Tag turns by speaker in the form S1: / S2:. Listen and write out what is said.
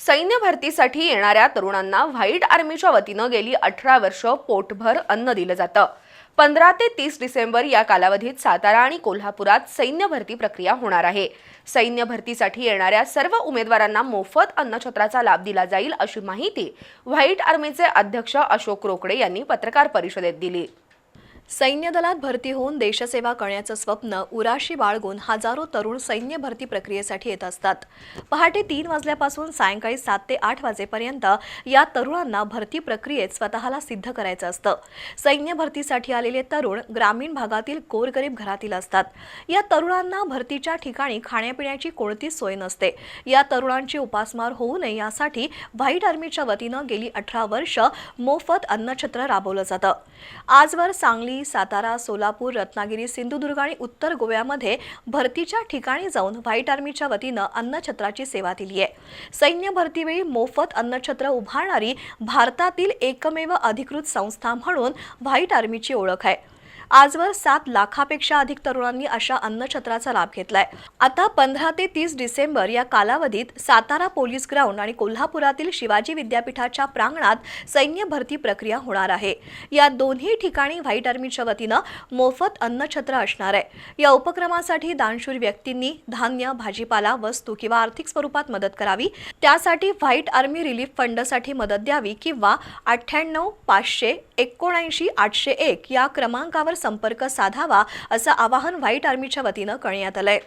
S1: सैन्य भरतीसाठी येणाऱ्या तरुणांना व्हाईट आर्मीच्या वतीनं गेली अठरा वर्ष पोटभर अन्न दिलं जातं. पंधरा ते तीस डिसेंबर या कालावधीत सातारा आणि कोल्हापुरात सैन्य भरती प्रक्रिया होणार आहे. सैन्य भरतीसाठी येणाऱ्या सर्व उमेदवारांना मोफत अन्नछत्राचा लाभ दिला जाईल अशी माहिती व्हाईट आर्मीचे अध्यक्ष अशोक रोकडे यांनी पत्रकार परिषदेत दिली.
S2: सैन्य दलात भरती होऊन देशसेवा करण्याचं स्वप्न उराशी बाळगून हजारो तरुण सैन्य भरती प्रक्रियेसाठी येत असतात. पहाटे तीन वाजल्यापासून सायंकाळी सात ते आठ वाजेपर्यंत या तरुणांना भरती प्रक्रियेत स्वतःला सिद्ध करायचं असतं. सैन्य भरतीसाठी आलेले तरुण ग्रामीण भागातील गोरगरीब घरातील असतात. या तरुणांना भरतीच्या ठिकाणी खाण्यापिण्याची कोणतीच सोय नसते. या तरुणांची उपासमार होऊ नये यासाठी व्हाईट आर्मीच्या वतीनं गेली अठरा वर्ष मोफत अन्नछत्र राबवलं जातं. आजवर सांगली सातारा सोलापूर रत्नागिरी सिंधुदुर्ग आणि उत्तर गोव्यामध्ये भरतीच्या ठिकाणी जाऊन व्हाईट आर्मीच्या वतीनं अन्नछत्राची सेवा दिली आहे. सैन्य भरतीवेळी मोफत अन्नछत्र उभारणारी भारतातील एकमेव अधिकृत संस्था म्हणून व्हाईट आर्मीची ओळख आहे. आजवर सात लाखापेक्षा अधिक तरुणांनी अशा अन्नछत्राचा लाभ घेतलाय. आता पंधरा ते तीस डिसेंबर या कालावधीत सातारा पोलीस ग्राउंड आणि कोल्हापुरातील शिवाजी विद्यापीठाच्या प्रांगणात सैन्य भरती प्रक्रिया होणार आहे. या दोन्ही ठिकाणी व्हाईट आर्मीच्या वतीनं मोफत अन्नछत्र असणार आहे. या उपक्रमासाठी दानशूर व्यक्तींनी धान्य भाजीपाला वस्तू किंवा आर्थिक स्वरूपात मदत करावी. त्यासाठी व्हाईट आर्मी रिलीफ फंडसाठी मदत द्यावी किंवा अठ्ठ्याण्णव पाचशे एकोणऐंशी आठशे एक या क्रमांकावर संपर्क साधावा असं आवाहन व्हाईट आर्मीच्या वतीनं करण्यात आलंय.